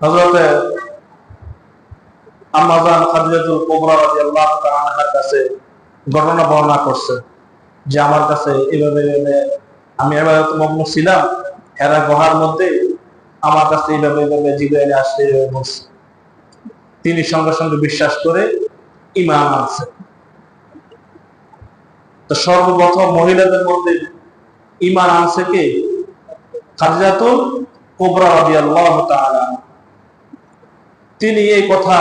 হজরতে আম্মাজান খাদিজাতুল কোবরা রাদিয়াল্লাহু তাআলা আনহার কাছে ঘটনা বর্ণনা করছে যে আমার কাছে এইভাবে আমি মগ্ন ছিলাম, এরা গুহার মধ্যে আমার কাছে আসছে বলছে। তিনি সঙ্গে সঙ্গে বিশ্বাস করে ইমান আনছে। তো সর্বপ্রথম মহিলাদের মধ্যে ইমান আনছে কে? খাদিজাতুল কোবরা রাদিয়াল্লাহু তাআলা। তিনি এই কথা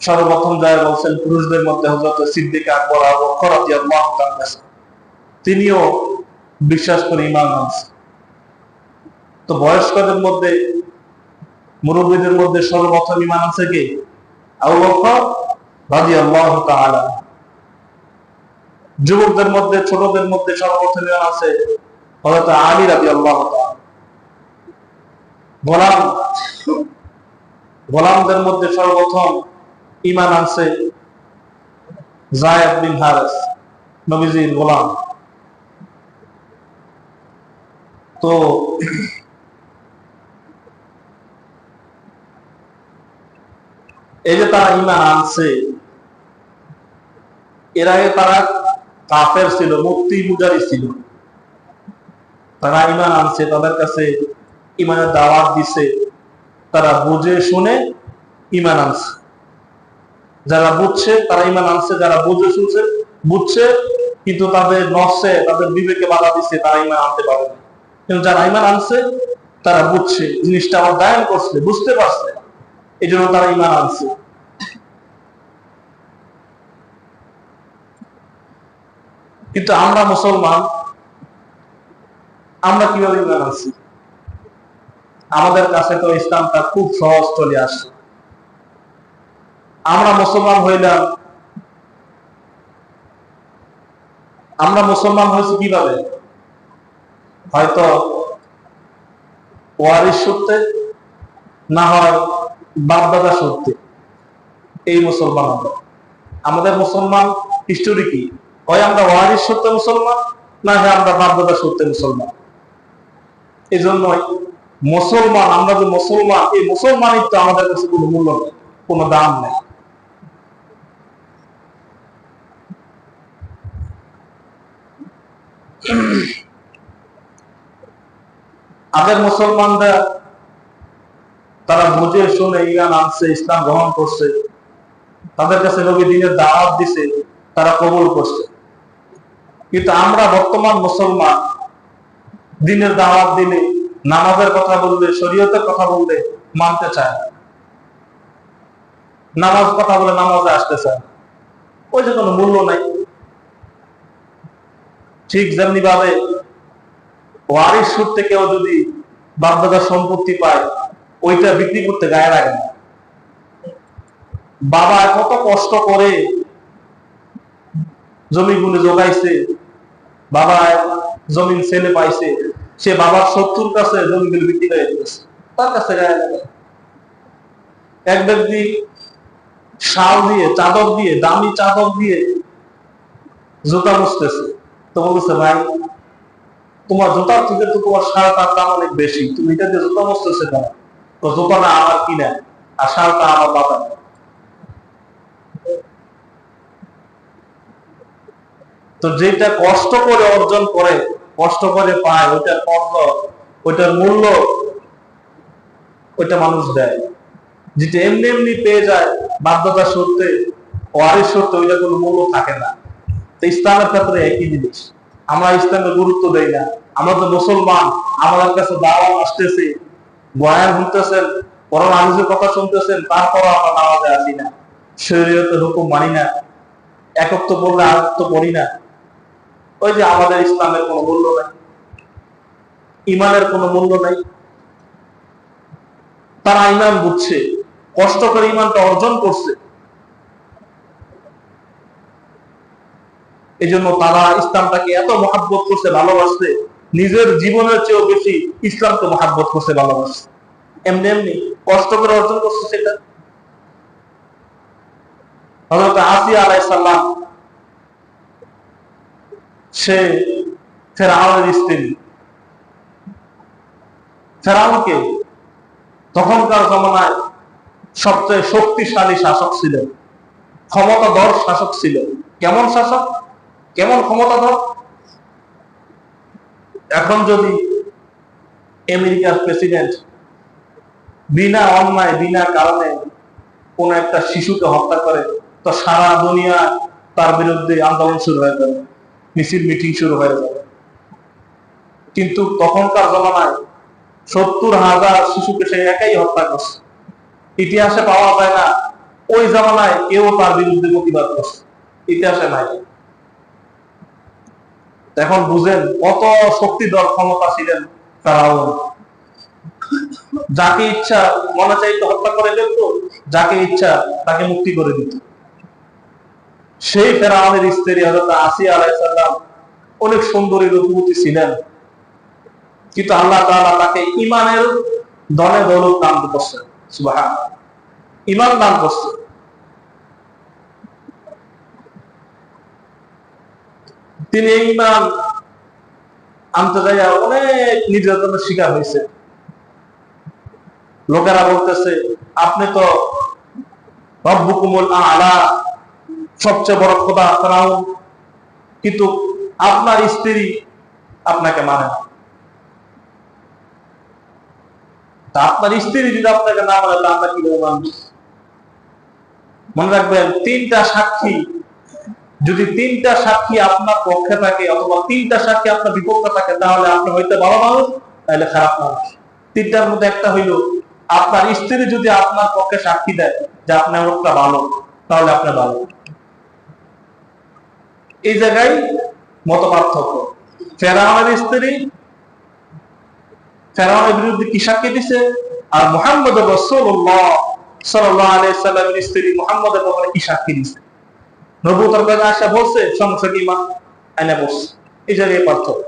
সর্বপ্রথম যায় বলছেন পুরুষদের মধ্যে হজরত সিদ্দিক আকবর আবু বকর কাছে। তিনিও বিশ্বাস করে ইমান তো বয়স্কদের মধ্যে, মুরব্বীদের মধ্যে সর্বপ্রথম ইমান আছে কি? আবু বকর রাদিয়াল্লাহু তাআলা। যুবকদের মধ্যে, ছোটদের মধ্যে সর্বপ্রথম ইমান আছে হযরত আলী রাদিয়াল্লাহু তাআলা। গোলাম। গোলামদের মধ্যে সর্বপ্রথম ইমান আনছে জায়দ বিন হারেস, নবীজির গোলাম। তো এই যে তারা ইমান আনছে, এর আগে তারা কাফের ছিল মুক্তি পূজারি ছিল। তারা ইমান আনছে, তাদের কাছে ইমানের দাওয়াত দিছে, তারা বুঝে শুনে ইমান আনছে। যারা বুঝছে, তারা ইমান আনছে, যারা বুঝে শুনছে, বুঝছে, কিন্তু তাদের নসে তাদের বিবেকে বাধা দিচ্ছে তারা ইমান আনতে পারে না। কিন্তু যারা ইমান আনছে, তারা বুঝছে, জিনিসটা আমার দায়ন করছে, বুঝতে পারছে। এই জন্য তারা ইমান আনছে। কিন্তু আমরা মুসলমান, আমরা কীভাবে ইমান আনছি? আমাদের কাছে তো ইসলামটা খুব সহজ চলে আসে আমরা মুসলমান হইলাম। আমরা মুসলমান হয়েছি কীভাবে? হয়তো ওয়ারিস সূত্রে না হয় বাপদাদা সূত্রে এই মুসলমান আমরা। আমাদের মুসলমান হিস্টোরি কি? হয় আমরা ওয়ারিস সূত্রে মুসলমান, না হয় আমরা বাপদাদা সূত্রে মুসলমান। এই জন্যই মুসলমান, আমরা যে মুসলমান, এই মুসলমানিত্ব আমাদের কাছে কোনো মূল্য নেই, কোনো দাম নেই। আগের মুসলমানরা, তারা বুঝে শুনে ইরান আনছে, ইসলাম গ্রহণ করছে, তাদের কাছে নবী দিনের দাওয়াত দিছে, তারা কবুল করছে। কিন্তু আমরা বর্তমান মুসলমান, দিনের দাওয়াত দিলে নামাজের কথা বললে শরীয়তের কথা বললে মানতে চায় নামাজ কথা বলে নামাজে আসতে চায় ওই যে কোনো মূল্য নাই। ঠিক যেমনি ভাবে ওয়ারিস সূত্রে কেউ যদি বাপদাদার সম্পত্তি পায়, ওইটা বিক্রি করতে গায়ে লাগে না। বাবা কত কষ্ট করে জমিগুলো জোগাইছে, বাবা জমিন ছেলে পাইছে। সে বাবার শত্রুর কাছে জমিগুলো বিক্রি করে দিয়েছে। তার কাছে গায়ে লাগে। এক ব্যক্তি শাল দিয়ে, চাদর দিয়ে, দামি চাদর দিয়ে জুতা মুছতেছে। তো বলছে ভাই, তোমার জুতার থেকে তো তোমার শালটার দাম অনেক বেশি। তুমি এটা দিয়ে জুতা মুছতেছে কেন? তো জুতাটা আমার কিনা, আর শালটা আমার বাবা তো যেটা কষ্ট করে অর্জন করে কষ্ট করে পায়, ওইটার কর্ম ওইটার মূল্য ওইটা মানুষ দেয়। যেটা এমনি এমনি পেয়ে যায়, বাধ্যতা সত্ত্বে ওয়ারিস সত্ত্বে ওইটা কোনো মূল্য থাকে না। তো ইসলামের ক্ষেত্রে একই জিনিস। আমরা ইসলামের গুরুত্ব দেই না। আমরা তো মুসলমান, আমাদের কাছে দাওয়া আসতেছে, বয়ান শুনতেছেন, কোরআন, হাদিসের কথা শুনতেছেন, তারপরও আমরা নামাজে আসি না। শরীয়তের হুকুম মানি না। একত্ব বললে আরেকত্ব পড়ি না। ওই যে আমাদের ইসলামের কোনো মূল্য নাই। ইমানের কোনো মূল্য নাই। তারা ইমান বুঝছে, কষ্ট করে ইমানটা অর্জন করছে। এই জন্য তারা ইসলামটাকে এত মহাব্বত করছে, ভালোবাসছে, নিজের জীবনের চেয়েও বেশি ইসলামকে মহাব্বত করছে, ভালোবাসছে। এমনি এমনি কষ্ট করে অর্জন করছে সেটা। হজরত আসিয়া আলাইসাল্লাম সে ফেরাউনের স্ত্রী। ফেরাউনকে তখনকার জমানায় সবচেয়ে শক্তিশালী শাসক ছিল, ক্ষমতাধর শাসক ছিল। কেমন শাসক? কেমন ক্ষমতাধর? এখন যদি আমেরিকার প্রেসিডেন্ট বিনা অন্যায়, বিনা কারণে কোন একটা শিশুকে হত্যা করে, তো সারা দুনিয়া তার বিরুদ্ধে আন্দোলন শুরু হয়ে যাবে। মিছিল মিটিং শুরু হয়ে যাবে কিন্তু তখনকার জমানায় সত্তর হাজার শিশুকে সে একাই হত্যা করছে। ইতিহাসে পাওয়া যায় না, ওই জামানায় কেউ তার বিরুদ্ধে প্রতিবাদ করছে। ইতিহাসে নাই। এখন বুঝেন কত শক্তিধর ক্ষমতা ছিলেন ফেরাউন। যাকে ইচ্ছা মনে চাইতো হত্যা করে ফেলত, যাকে ইচ্ছা তাকে মুক্তি করে দিত। সেই ফেরাউনের স্ত্রী হজরত আসিয়া আলাইসাল্লাম অনেক সুন্দরী রূপবতী ছিলেন। কিন্তু আল্লাহ তাআলা তাকে ইমানের দলে দৌলত দান করছেন সুবহান ইমান দান করছে। তিনি ইমান আনতে যাইয়া অনেক নির্যাতনের শিকার হয়েছে লোকেরা বলতেছে, আপনি তো রব্বুকুমুল আলা সবচেয়ে বড় খোদা ফেরাউন। কিন্তু আপনার স্ত্রী আপনাকে মানে না। আপনার স্ত্রী যদি আপনাকে না মানে তা আমরা কীভাবে মানব? মনে রাখবেন, তিনটা সাক্ষী, যদি তিনটা সাক্ষী আপনার পক্ষে থাকে অথবা তিনটা সাক্ষী আপনার বিপক্ষে থাকে, তাহলে আপনি হইতে ভালো মানুষ, তাহলে খারাপ মানুষ। তিনটার মধ্যে একটা হইল, আপনার স্ত্রী যদি আপনার পক্ষে সাক্ষী দেয় যে আপনার ভালো, তাহলে আপনি ভালো। এই জায়গায় মত পার্থক্য। ফেরাউনের স্ত্রী ফেরাউনের বিরুদ্ধে কি সাক্ষী দিছে? আর মোহাম্মদ রসুল্লাহ সাল্লাহ আলাইসাল্লামের স্ত্রী কি সাক্ষী দিছে? নবুতর কাছে আসা বলছে এই জায়গায় পার্থক্য।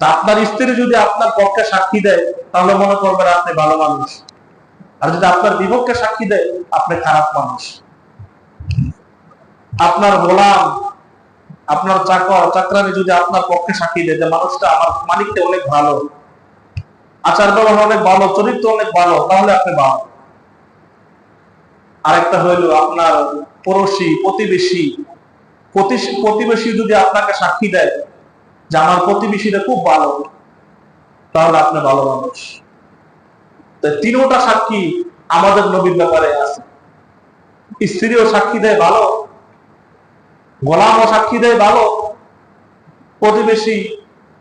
আপনার স্ত্রী যদি আপনার পক্ষে সাক্ষী দেয়, তাহলে মনে করবেন আপনি ভালো মানুষ। আর যদি আপনার বিপক্ষে সাক্ষী দেয়, আপনি খারাপ মানুষ। আপনার গোলাম, আপনার চাকর, চাকরানি যদি আপনার পক্ষে সাক্ষী দেয়, যে মানুষটা আমার মালিকটা অনেক ভালো, আচার ব্যবহার অনেক ভালো, চরিত্র অনেক ভালো, তাহলে আপনি ভালো। আরেকটা হইল আপনার পড়োশি, প্রতিবেশী। প্রতিবেশী যদি আপনাকে সাক্ষী দেয়, যে আমার প্রতিবেশীরা খুব ভালো, তাহলে আপনি ভালো মানুষ। তিনোটা সাক্ষী আমাদের নবীর ব্যাপারে আছে। স্ত্রীও সাক্ষী দেয় ভালো, গোলামও সাক্ষী দেয় ভালো। প্রতিবেশী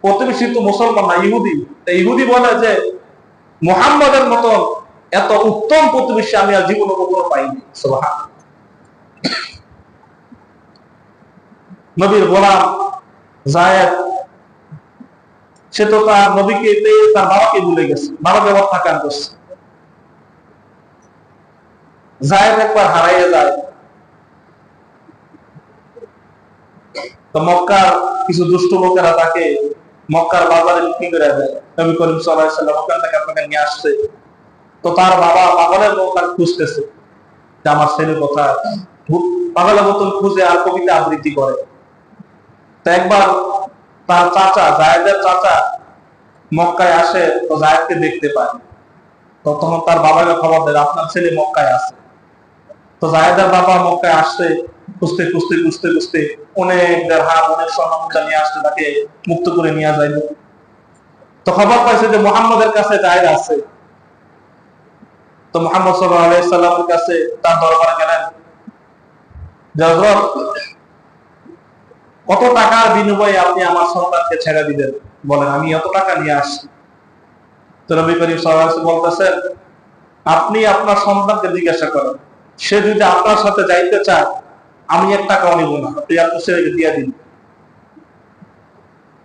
প্রতিবেশী তো মুসলমান না, ইহুদি। ইহুদি বলে যে, মোহাম্মদের মতন এত উত্তম প্রতিবেশী আমি আর জীবনে কখনো পাইনি। নবীর গোলাম জায়দ সে তো তার নবীকে তার বাবাকে ভুলে গেছে বাবাকে অত্যাচার করছে। জায়দ একবার যায়। তো মক্কার কিছু দুষ্ট লোকেরা তাকে মক্কার করে দেয়। নবী করিম সাল্লাম ওখান থেকে আপনাকে নিয়ে আসছে। তো তার বাবা পাগলের খুঁজতেছে যে আমার ছেলে পাগলের মতন খুঁজে আর কবিতা আবৃত্তি করে। তো একবার তার চাচা, জায়দের চাচা মক্কায় আসে তো জায়দকে দেখতে পায়। তো তখন তার বাবাকে খবর দেয় আপনার ছেলে মক্কায় আছে। তো জায়দের বাবা মক্কায় আসছে খুঁজতে খুঁজতে খুঁজতে খুঁজতে অনেক দেড়হাম, অনেক নিয়ে আসতে তাকে মুক্ত করে নিয়ে যাইল তো খবর পাইছে যে মোহাম্মদের কাছে জায়গা আছে। তো মোহাম্মদ সাল্লামের কাছে তার দরবারে গেলেন। কত টাকার বিনিময়ে আপনি আমার সন্তানকে ছেড়ে দিবেন? বলেন, আমি এত টাকা নিয়ে আসি তো রবি করিম বলতেছেন, আপনি আপনার সন্তানকে জিজ্ঞাসা করেন, সে যদি আপনার সাথে যাইতে চায়, আমি এক টাকাও নিব না, আপনি আপনার ছেলেকে দিয়ে দিন।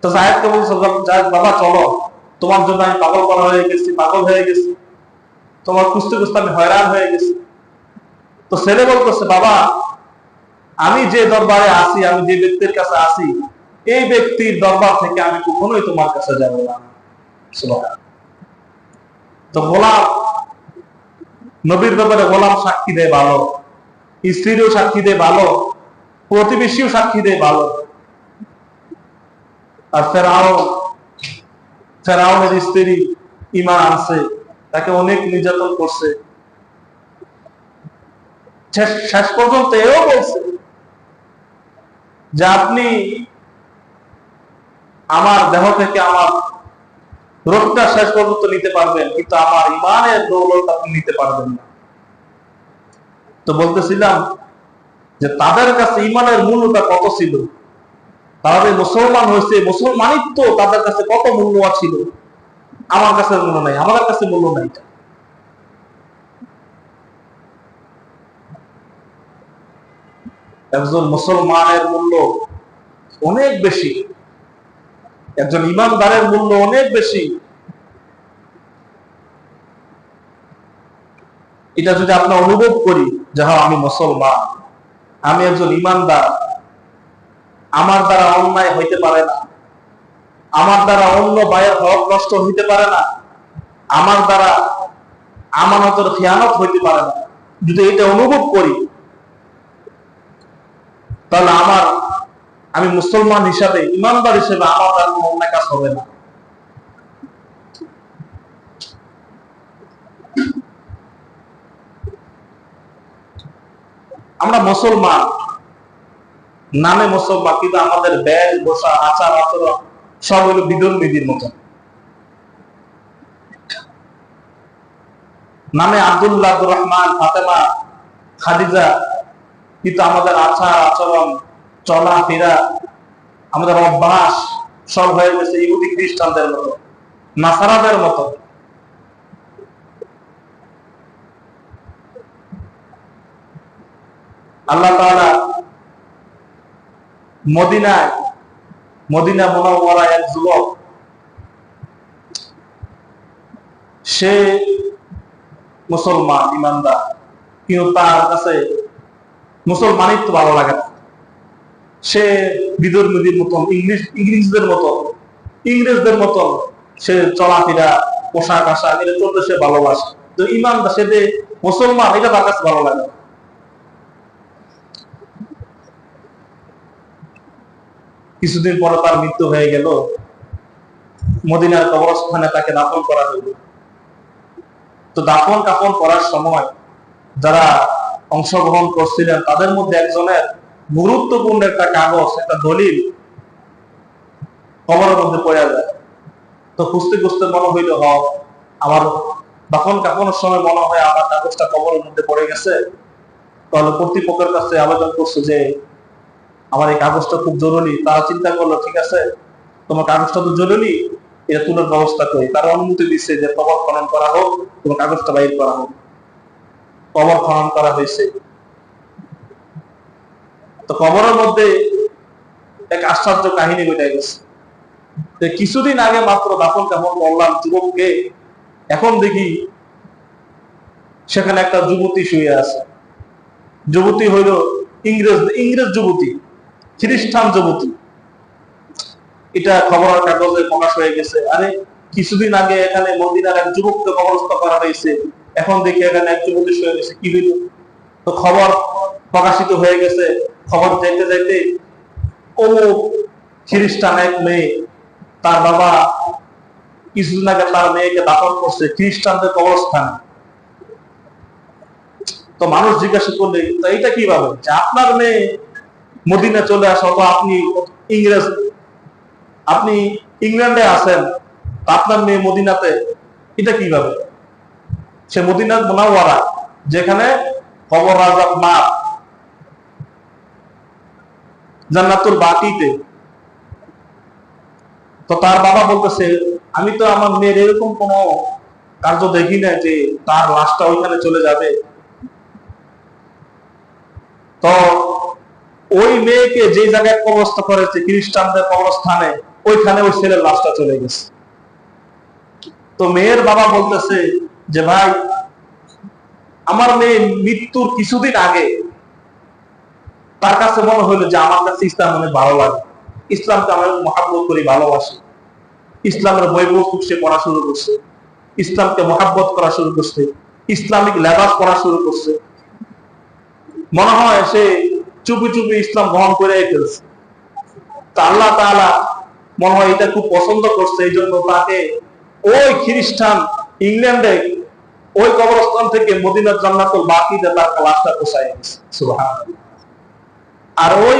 তো সাহেবকে বলছে বাবা, চলো। তোমার জন্য আমি পাগল করা হয়ে গেছি, পাগল হয়ে গেছি। তোমার খুঁজতে খুঁজতে আমি হয়রান হয়ে গেছি। তো ছেলে বলতেছে, বাবা আমি যে দরবারে আসি আমি যে ব্যক্তির কাছে আসি এই ব্যক্তির দরবার থেকে আমি কখনোই তোমার কাছে যাব না। তো গোলাম, নবীর ব্যাপারে গোলাম সাক্ষী দেয় ভালো, স্ত্রীরও সাক্ষী দেয় ভালো, প্রতিবেশীও সাক্ষী দেয় ভালো। আর ফেরাও ফেরাউনের স্ত্রী ইমান আনছে, তাকে অনেক নির্যাতন করছে। শেষ- পর্যন্ত এও বলছে যে আপনি আমার দেহ থেকে আমার রোগটা শেষ পর্যন্ত নিতে পারবেন, কিন্তু আমার ইমানের দৌলত আপনি নিতে পারবেন না। তো বলতেছিলাম যে তাদের কাছে ইমানের মূল্যটা কত ছিল? তারা যে মুসলমান হয়েছে, মুসলমানিত্ব তাদের কাছে কত মূল্য ছিল? আমার কাছে মূল্য নাই, আমাদের কাছে মূল্য নাই। একজন মুসলমানের মূল্য অনেক বেশি, একজন ইমানদারের মূল্য অনেক বেশি। এটা যদি আমরা অনুভব করি যে হ্যাঁ আমি মুসলমান, আমি একজন ইমানদার, আমার দ্বারা অন্যায় হইতে পারে না, আমার দ্বারা অন্য ভাইয়ের হক নষ্ট হইতে পারে না, আমার দ্বারা আমানতের খেয়ানত হইতে পারে না। যদি এটা অনুভব করি তাহলে আমার, আমি মুসলমান হিসাবে, ইমানদার হিসেবে আমার কোনো অন্যায় কাজ হবে না। আমরা মুসলমান, নামে মুসলমান, কিন্তু আমাদের ব্যাগ বসা আচার আচরণ সব হলো বিধর্মীদের মতো। নামে আব্দুল্লাহ রহমান, ফাতেমা, খাদিজা কিন্তু আমাদের আচার আচরণ, চলা ফেরা, আমাদের অভ্যাস সব হয়ে গেছে ইহুদি খ্রিস্টানদের মতো, নাসারাদের মতো। আল্লাহ তাআলা মদিনায়, মদিনা মোনাওয়ারা এক যুবক, সে মুসলমান, ইমানদার, কিন্তু তার কাছে মুসলমানিত্ব ভালো লাগে না। সে বিদর্মীদের মতন, ইংলিশ, ইংরেজদের মতো ইংরেজদের মতো সে চলাফেরা, পোশাক আশাক এটা চলতে সে ভালোবাসে। তো ইমান সে যে মুসলমান, এটা তার কাছে ভালো লাগে কিছুদিন পরে তার মৃত্যু হয়ে গেল। মদিনার কবরস্থানে তাকে দাফন করা হইল তো দাফন কাফন করার সময় যারা অংশগ্রহণ করছিলেন, তাদের মধ্যে একজনের গুরুত্বপূর্ণ একটা কাগজ, একটা দলিল কবরের মধ্যে পড়ে যায়। তো খুঁজতে খুঁজতে মনে হইল, হ, আমার দাফন কাফনের সময় মনে হয় আমার কাগজটা কবরের মধ্যে পড়ে গেছে। তাহলে কর্তৃপক্ষের কাছে আবেদন করছে যে, আমার এই কাগজটা খুব জরুরি। তারা চিন্তা করল, ঠিক আছে, তোমার কাগজটা তো জরুরি, এটা তুলার ব্যবস্থা করি। তারা অনুমতি দিচ্ছে যে কবর খনন করা হোক, তোমার কাগজটা বাইর করা হোক। কবর খনন করা হয়েছে। তো কবরের মধ্যে এক আশ্চর্য কাহিনী ঘটে গেছে। কিছুদিন আগে মাত্র দাফন কাফন করলাম যুবককে, এখন দেখি সেখানে একটা যুবতী শুয়ে আছে। যুবতী হইল ইংরেজ ইংরেজ যুবতী, খ্রিস্টান যুবতী। এটা খবর কাগজে প্রকাশ হয়ে গেছে। আরে, কিছুদিন আগে এখানে মদিনার এক যুবককে কবরস্থ করা হয়েছে। এখন দেখি এখানে এক যুবতী শুয়ে গেছে কি হইল? তো খবর প্রকাশিত হয়ে গেছে, খবর যাইতে যাইতে খ্রিস্টান এক মেয়ে, তার বাবা কিছুদিন আগে তার মেয়েকে দাফন করছে খ্রিস্টানদের কবরস্থানে। তো মানুষ জিজ্ঞাসা করলে, তো এইটা কীভাবে? যে আপনার মেয়ে মদিনা চলে আসা তো আপনি ইংরেজ, আপনি ইংল্যান্ডে আছেন আপনার মেয়ে মদিনাতে, এটা কীভাবে? সে মদিনার মোনাওয়ারা, যেখানে কবর রাজার মা জান্নাতুল বাকিতে। তো তার বাবা বলতেছে, আমি তো আমার মেয়ের এরকম কোন কার্য দেখি না যে তার লাশটা ওইখানে চলে যাবে। তো ওই মেয়েকে যে জায়গায় কবরস্থ করেছে, খ্রিস্টানদের কবরস্থানে, ওইখানে ওই ছেলের লাশটা চলে গেছে। তো মেয়ের বাবা বলতেছে যে ভাই, আমার মেয়ে মৃত্যুর কিছুদিন আগে তার কাছে মনে হইল যে আমার কাছে ইসলাম অনেক ভালো লাগে। ইসলামকে আমি মহাব্বত করি, ভালোবাসি। ইসলামের বই খুব সে পড়া শুরু করছে। ইসলামকে মহাব্বত করা শুরু করছে। ইসলামিক লেবাস পড়া শুরু করছে। মনে হয় সে চুপি চুপি ইসলাম গ্রহণ করে ফেলছে। তা আল্লাহ তাআলা মনে হয় এটা খুব পছন্দ করছে এই জন্য তাকে ওই খ্রিস্টান ইংল্যান্ডে ওই কবরস্থান থেকে মদিনার জান্নাতুল বাকিতে তার লাশটা পোষায় আর ওই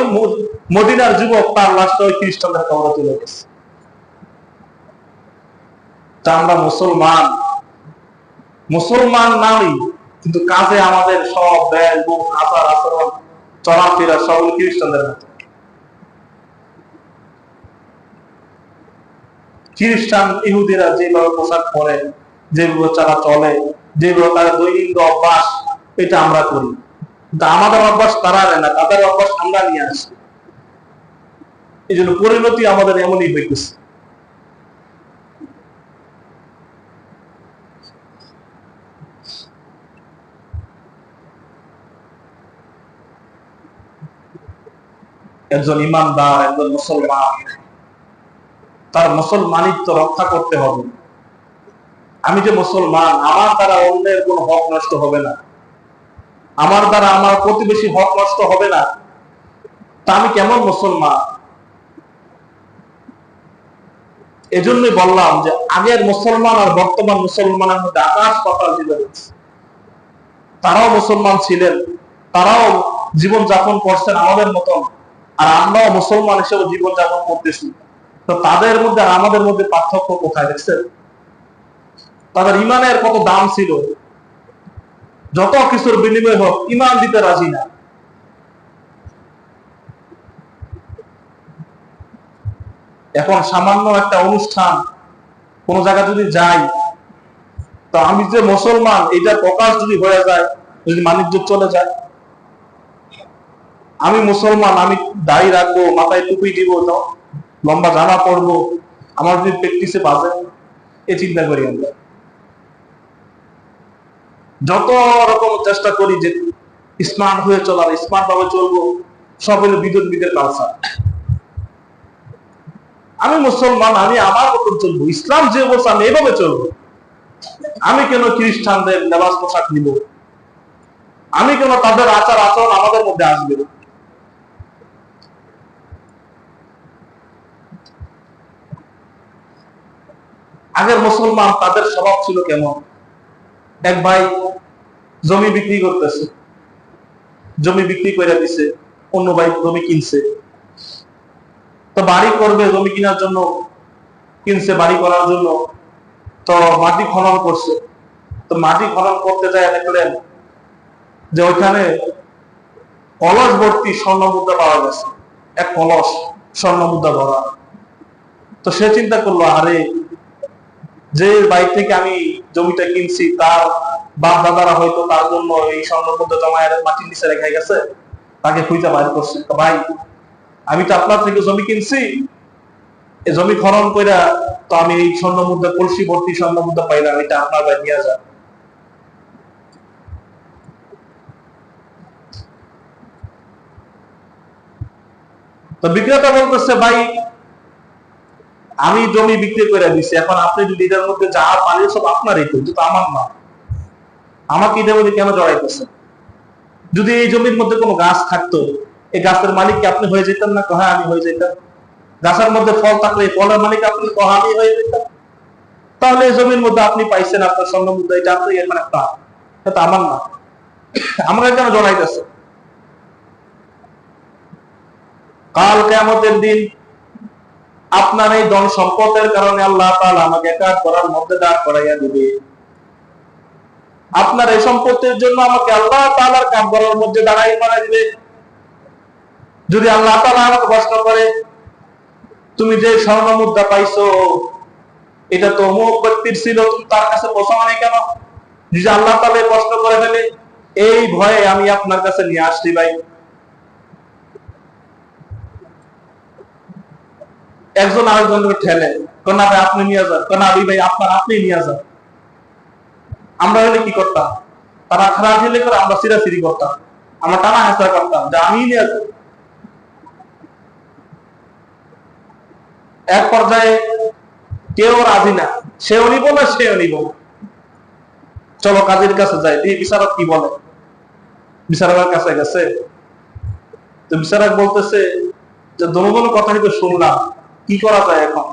মদিনার যুবক তার লাশটা ওই খ্রিস্টানদের কবরে তুলে গেছে আমরা মুসলমান মুসলমান নারী, কিন্তু কাজে আমাদের সব ব্যয় মুখ আচার, আচরণ, চলাফেরা সব খ্রিস্টানদের মতো খ্রিস্টান ইহুদিরা যেভাবে পোশাক পরে যেভাবে তারা চলে, যেগুলো তারা দৈনিক অভ্যাস, এটা আমরা করি। কিন্তু আমাদের অভ্যাস তারা না, তাদের অভ্যাস আমরা নিয়ে আসি। এই জন্য পরিণতি আমাদের এমনই হইতেছে। একজন ইমানদার, একজন মুসলমান, তার মুসলমানিত্ব রক্ষা করতে হবে। আমি যে মুসলমান, আমার দ্বারা অন্যের কোনো হক নষ্ট হবে না। আমার দ্বারা আমার প্রতিবেশী হক নষ্ট হবে না। তা আমি কেমন মুসলমান? এজন্যই বললাম যে, আগের মুসলমান আর বর্তমান মুসলমানের মধ্যে আকাশ পাতাল ডিফারেন্স তারাও মুসলমান ছিলেন, তারাও জীবন যাপন করছেন আমাদের মতন, আর আমরাও মুসলমান হিসেবে জীবন যাপন করতেছি। তো তাদের মধ্যে আর আমাদের মধ্যে পার্থক্য কোথায় দেখছেন? তাদের ইমানের কত দাম ছিল? যত কিছুর বিনিময় হোক, ইমান দিতে রাজি না। এখন সামান্য একটা অনুষ্ঠান, কোন জায়গা যদি যাই, তো আমি যে মুসলমান এটার প্রকাশ যদি হয়ে যায়, যদি বাণিজ্য চলে যায়, আমি মুসলমান, আমি দাড়ি রাখব, মাথায় টুপি দিব লম্বা জামা পরবো, আমার যদি প্র্যাকটিসে বাজে, এ চিন্তা করি আমরা। যত রকম চেষ্টা করি যে স্মার্ট হয়ে চলার, স্মার্ট ভাবে চলবো, সব হলো বিদ্যুৎ বিদের কালচার আমি মুসলমান, আমি আমার মতন চলবো, ইসলাম যে বলছে আমি এভাবে চলবো। আমি কেন খ্রিস্টানদের লেবাস পোশাক নিব? আমি কেন তাদের আচার আচরণ আমাদের মধ্যে আসবে? আগের মুসলমান তাদের স্বভাব ছিল কেমন? এক ভাই জমি বিক্রি করতেছে। জমি বিক্রি করে দিছে, অন্য ভাই জমি কিনছে। তো বাড়ি করবে, জমি কেনার জন্য কিনছে, বাড়ি করার জন্য। তো মাটি খনন করছে। তো মাটি খনন করতে যায় দেখলেন যে ওইখানে কলস ভর্তি স্বর্ণ মুদ্রা পাওয়া গেছে। এক কলস স্বর্ণ মুদ্রা ভরা। তো সে চিন্তা করল, আরে যে বাইক থেকে আমি জমিটা কিনছি, তার বাপ দাদারা হয়তো তার জন্য এই স্বর্ণ মুদ্রা জমায় মাটির নিচে রেখে গেছে, তাকে খুঁজে বাইর করছে। ভাই, আমি তো আপনার থেকে জমি কিনছি এই জমি খনন কইরা তো আমি এই স্বর্ণ মুদ্রা কলসি ভর্তি স্বর্ণ মুদ্রা পাইলাম, এটা আপনার ভাই নিয়ে যান। তো বিক্রেতা বলতেছে, ভাই আমি জমি বিক্রি করে দিছি, এখন আপনি যদি এটার মধ্যে যা পানি সব আপনারই তো, এটা তো আমার না। আমাকে এটার মধ্যে কেন জড়াইতেছে যদি এই জমির মধ্যে কোনো গাছ থাকতো, এই গাছের মালিক কি আপনি হয়ে যেতেন না? কহা, আমি হয়ে যেতাম। গাছের মধ্যে ফল থাকলে ফলের মালিক আপনি, কহা, আমি হয়ে যেতাম। তাহলে এই জমির মধ্যে আপনি পাইছেন, আপনার মুদ্রা, এটা আপনি এখন একটা। এটা আমার না। আমরা কেন জড়াইতেছে কাল কেমতের দিন আপনার এই ধন সম্পদের কারণে আল্লাহ আমাকে একাট করার মধ্যে দাঁড় করাইয়া দিবে। আপনার এই সম্পত্তির জন্য আমাকে আল্লাহ তাআলার কাম করার মধ্যে দাঁড়াই মারা দিবে। যদি আল্লাহ তাআলা আমাকে প্রশ্ন করে, তুমি যে স্বর্ণ মুদ্রা পাইছো, এটা তো অমুক ব্যক্তির ছিল, তুমি তার কাছে পৌঁছাও নাই কেন? যদি আল্লাহ এই প্রশ্ন করে ফেলে, এই ভয়ে আমি আপনার কাছে নিয়ে আসছি ভাই। একজন আরেকজনকে ঠেলে কোন ভাই আপনি নিয়ে যান কোন আবি ভাই আপনার আপনি নিয়ে যান। আমরা হলে কি করতাম? তারা খারাপ হলে করে আমরা সিরাসিরি করতাম, আমরা টানা হেসা করতাম, যে আমি নিয়ে যাই। এক পর্যায়ে কেউ রাজি না, সেও নিব না, সেও নিব চলো কাজের কাছে যাই দিয়ে বিচারক কি বলে। বিচারকের কাছে গেছে। তো বিচারক বলতেছে যে দোনো কথা কিন্তু শুনলাম কি করা যায় এখন?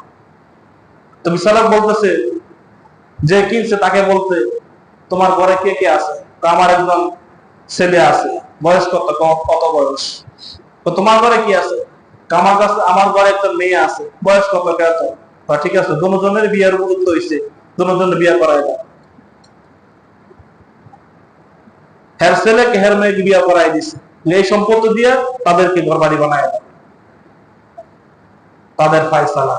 তো বিচারক বলতেছে যে কিনছে তাকে বলতে, তোমার ঘরে কে কে আছে? তো আমার একজন ছেলে আছে বয়স কত কত বয়স? তো তোমার ঘরে কি আছে? আমার কাছে, আমার ঘরে একটা মেয়ে আছে বয়স কত কত ঠিক আছে, দুজনের বিয়ের উপযুক্ত হয়েছে দুজনের বিয়ে করাই দাও। হের ছেলেকে হের মেয়েকে বিয়ে করাই দিছে। এই সম্পত্তি দিয়ে তাদেরকে ঘর বাড়ি বানায় দাও। তাদের ফায়সালা।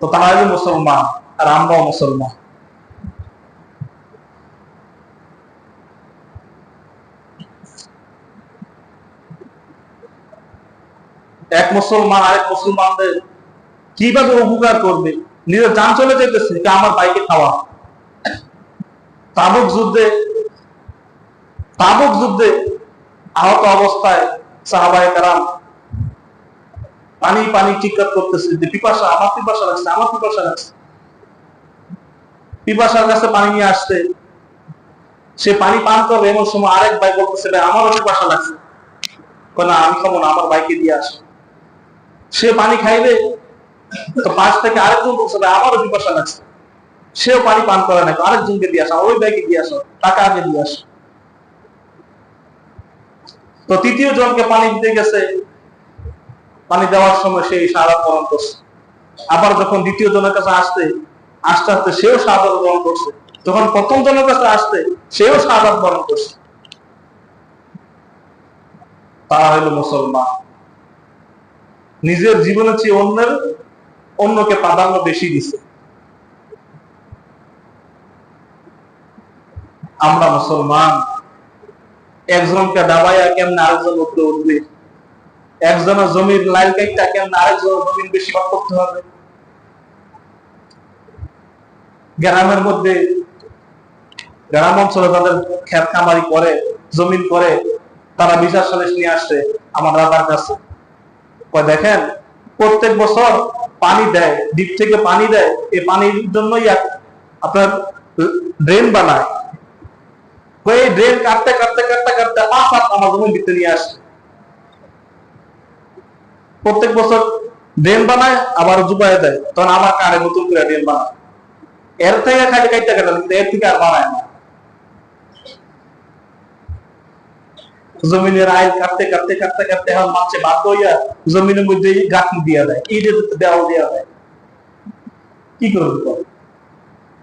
তো তারা হলো মুসলমান, আর আমরাও মুসলমান। এক মুসলমান, আরেক মুসলমানদের কীভাবে উপকার করবে? নিজের যান চলে যেতেছে যে আমার বাইকে খাওয়া। তাবুক যুদ্ধে তাবুক যুদ্ধে আহত অবস্থায় সাহাবায়ে কারাম পানি পানি চিৎকার করতেছে, যে পিপাসা, আমার পিপাসা লাগছে, আমার পিপাসা লাগছে। পিপাসার কাছে পানি নিয়ে আসতে সে পানি পান করবে এমন সময় আরেক ভাই বলতেছে, ভাই, আমারও পিপাসা লাগছে। না, আমি খাব আমার বাইকে দিয়ে আসো। সে পানি খাইবে, তো পাশ থেকে আরেকজন বলছে, ভাই, আমারও পিপাসা লাগছে। সেও পানি পান করে না আরেকজনকে দিয়ে আসা, ওই ব্যাগে দিয়ে আসো টাকা আগে দিয়ে আসো। তো তৃতীয় জনকে পানি দিতে গেছে। পানি দেওয়ার সময় সেই সারা গ্রহণ করছে। আবার যখন দ্বিতীয় জনের কাছে আসতে, আস্তে আস্তে সেও সাদা গ্রহণ করছে। যখন প্রথম জনের কাছে আসতে, সেও সাদা গ্রহণ করছে। তারা হইল মুসলমান। নিজের জীবনের চেয়ে অন্যের, অন্যকে প্রাধান্য বেশি দিছে। আমরা মুসলমান। একজনকে ডাবাইয়া কেমন আরেকজন উপরে উঠবে? একজনের জমির লাইল কাইটটা কেমন আরেকজনের জমিন বেশি ভাগ করতে হবে। গ্রামের মধ্যে, গ্রাম অঞ্চলে তাদের খেত খামারি করে, জমিন করে, তারা বিচার সালিশ নিয়ে আসছে আমার দাদার কাছে। দেখেন, প্রত্যেক বছর পানি দেয়, দ্বীপ থেকে পানি দেয় এই পানির জন্যই আপনার ড্রেন বানায়। এই ড্রেন কাটতে কাটতে কাটতে কাটতে পাঁচ হাত আমার জমির ভিতরে নিয়ে আসে। প্রত্যেক বছর ড্রেন বানায়, আবার জুবাই দেয়। তখন আমার কারে নতুন করে ড্রেন বানায়। এর থেকে খালি কাইতে কাটা কিন্তু এর থেকে আর বানায় না। জমিনের আইল কাটতে কাটতে কাটতে কাটতে এখন মাছে বাধ্য হইয়া জমিনের মধ্যে গাঁথনি দিয়া দেয়, ইটের দেওয়াল দিয়া দেয়। কি করবে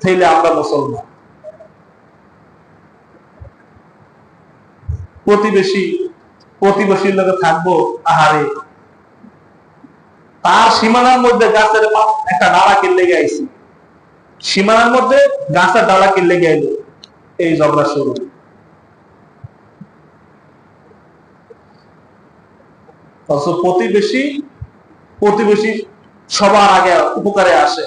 তাইলে আমরা মুসলমান। প্রতিবেশী, প্রতিবেশীর লোকে থাকব, আহারে। তার সীমানার মধ্যে গাছের একটা ডালা কিনলে গেছি সীমানার মধ্যে গাছের ডালা কিনলে গেল এই ঝগড়া শুরু। প্রতিবেশী প্রতিবেশী সবার আগে উপকারে আসে।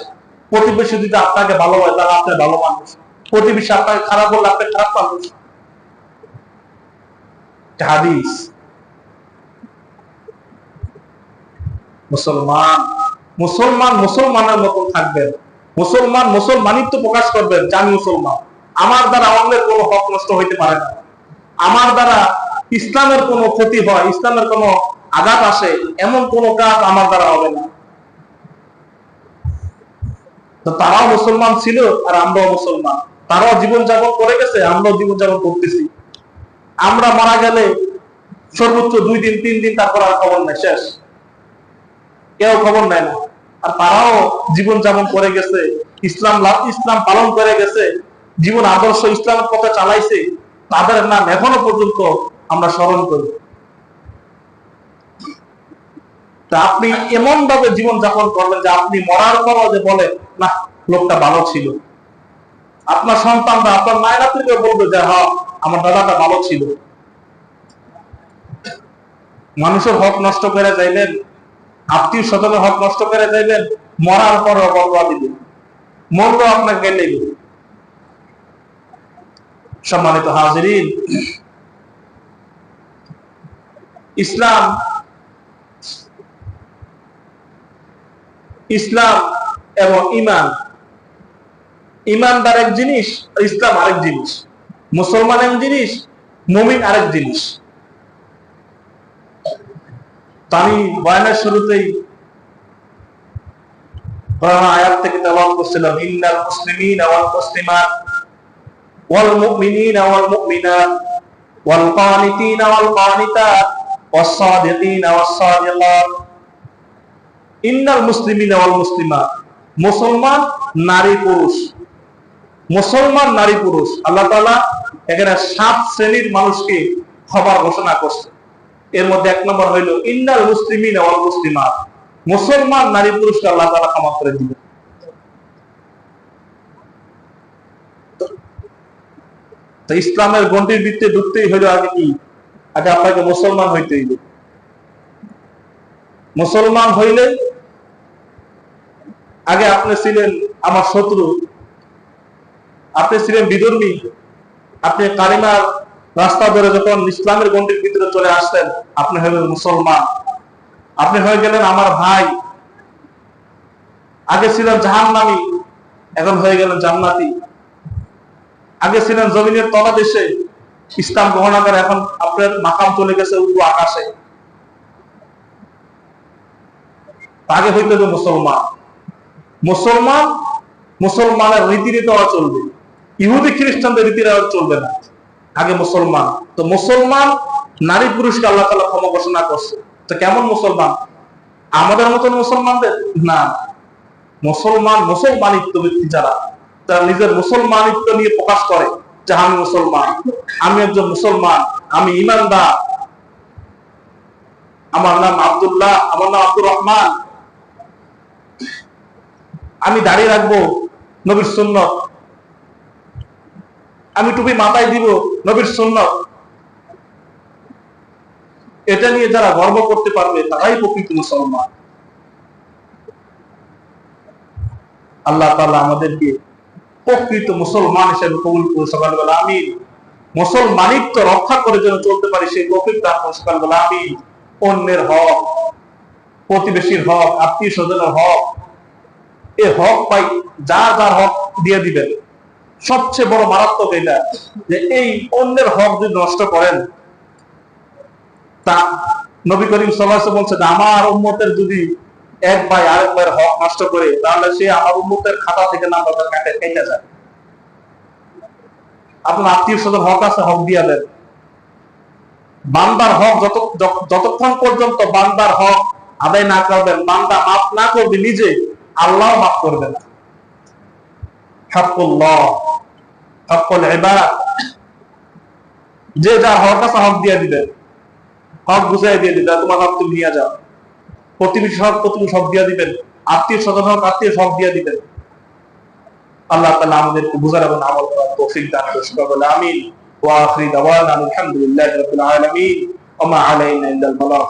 প্রতিবেশী যদি আপনাকে ভালো হয় তাহলে আপনি ভালো মানুষ। প্রতিবেশী আপনাকে খারাপ বললে আপনি খারাপ মানুষ। হাদিস। মুসলমান মুসলমান মুসলমানের মতন থাকবেন। মুসলমান মুসলমানিত্ব প্রকাশ করবেন যে আমি মুসলমান। আমার দ্বারা অন্যের কোনো হক নষ্ট হইতে পারে না। আমার দ্বারা ইসলামের কোনো ক্ষতি হয়, ইসলামের কোনো আঘাত আসে, এমন কোন কাজ আমার দ্বারা হবে না। তো তারাও মুসলমান ছিল আর আমরাও মুসলমান। তারাও জীবন যাপন করে গেছে, আমরাও জীবন যাপন করতেছি। আমরা মারা গেলে সর্বোচ্চ দুই দিন, তিন দিন তারপর আর খবর নেই, শেষ। কেউ খবর নেয় না। আর তারাও জীবন যাপন করে গেছে, ইসলাম ইসলাম পালন করে গেছে, জীবন আদর্শ ইসলামের পথে চালাইছে, তাদের নাম এখনও পর্যন্ত আমরা স্মরণ করি। তা আপনি এমন ভাবে জীবন যাপন করবেন যে আপনি মরার পরও যে বলে না, লোকটা ভালো ছিল। আপনার সন্তানরা, আপনার মায়ের আপনাকে বলবে যে হ্যাঁ আমার দাদাটা ভালো ছিল। মানুষের হক নষ্ট করে যাইবেন আত্মীয় স্বজনের হক নষ্ট করে যাইবেন মরার পরও বলবা দিবেন মরলো আপনাকে নেবে। সম্মানিত হাজিরিন, ইসলাম ইসলাম এবং ইমান, ইমানদার এক জিনিস, ইসলাম আরেক জিনিস। মুসলমান এক জিনিস, মুমিন আরেক জিনিস। আমি বয়ানের শুরুতেই আয়াত থেকে করছিলাম, ইন্নাল মুসলিমিন ওয়াল মুমিনিন ওয়াল কানিতিন ইন্নাল মুসলিমিন মুসলমান, নারী, পুরুষ। মুসলমান, নারী, পুরুষ। আল্লাহ তাআলা এখানে সাত শ্রেণির মানুষকে খবর ঘোষণা করছে। এর মধ্যে এক নম্বর হইল, ইন্নাল মুসলিমিন ওয়াল মুসলিমাত। মুসলমান, নারী, পুরুষকে আল্লাহ তাআলা ক্ষমা করে দিবেন। তো ইসলামের গণ্ডির ভিত্তে ঢুকতেই হইল আগে কি? আগে আপনাকে মুসলমান হইতে হইল মুসলমান হইলে আগে আপনি ছিলেন আমার শত্রু, আপনি ছিলেন বিধর্মী, আপনি কালিমার রাস্তা ধরে যখন ইসলামের গণ্ডির ভিতরে চলে আসলেন, আপনি হলেন মুসলমান। আপনি হয়ে গেলেন আমার ভাই। আগে ছিলেন জাহান্নামী, এখন হয়ে গেলেন জান্নাতি। আগে ছিলেন জমিনের তলাদেশে, ইসলাম গ্রহণ করে এখন আপনার মাকাম চলে গেছে উঁচু আকাশে। আগে হইতে হবে মুসলমান। মুসলমান, মুসলমানের রীতি রেওয়াজ চলবে। ইহুদি খ্রিস্টানদের রীতি চলবে না। আগে মুসলমান। তো মুসলমান নারী পুরুষকে আল্লাহ তালা ক্ষমা ঘোষণা করছে। তো কেমন মুসলমান? আমাদের মতন মুসলমানদের? না। মুসলমান মুসলমানিত্ব ব্যক্তি যারা, তারা নিজের মুসলমানিত্ব নিয়ে প্রকাশ করে যে আমি মুসলমান, আমি একজন মুসলমান, আমি ইমানদার। আমার নাম আব্দুল্লাহ, আমার নাম আব্দুর রহমান। আমি দাঁড়িয়ে রাখব নবীর সুন্নত। আমি টুপি মাথায় দিব নবীর সুন্নত। এটা নিয়ে যারা গর্ব করতে পারবে, তারাই প্রকৃত মুসলমান। আল্লাহ তাআলা আমাদেরকে প্রকৃত মুসলমান হিসেবে কবুল করে সকালবেলা আমি মুসলমানিত্ব রক্ষা করে যেন চলতে পারি, সেই তৌফিক দান করুন সকালবেলা আমি অন্যের হক, প্রতিবেশীর হক, আত্মীয় স্বজনের হক, এ হক পাই, যা যার হক দিয়ে দিবেন। সবচেয়ে বড় মারাত্মক এটা যে এই অন্যের হক যদি নষ্ট করেন, তা নবী করিম সাল্লাহ বলছে আমার উম্মতের যদি এক ভাই আরেক ভাইয়ের হক নষ্ট করে, তাহলে সে আমার উম্মতের খাতা থেকে নাম্বারটা কাটে কেটে যায়। আপনার আত্মীয় স্বজন হক আছে, হক দিয়ে দেন। বান্দার হক যত যত- যতক্ষণ পর্যন্ত বান্দার হক আদায় না করবেন, বান্দা মাফ না করবে, নিজে আল্লাহ মাফ করবে না যে যার হক দিয়ে দিবেন হক বুঝাই দিয়ে দিবেন তোমার হক তুমি নিয়ে যাও। প্রতিবেশী হক প্রতিবেশী হক দিয়ে দিবেন আত্মীয় স্বজন হক আত্মীয় হক দিয়ে দিবেন আল্লাহ তাআলা আমাদেরকে বুঝার এবং আমল করার তৌফিক দান সকলে আমিন। ওয়া আখিরি দাওয়ানা আলহামদুলিল্লাহি রাব্বিল আলামিন। ওয়া মা আলাইনা বালাগ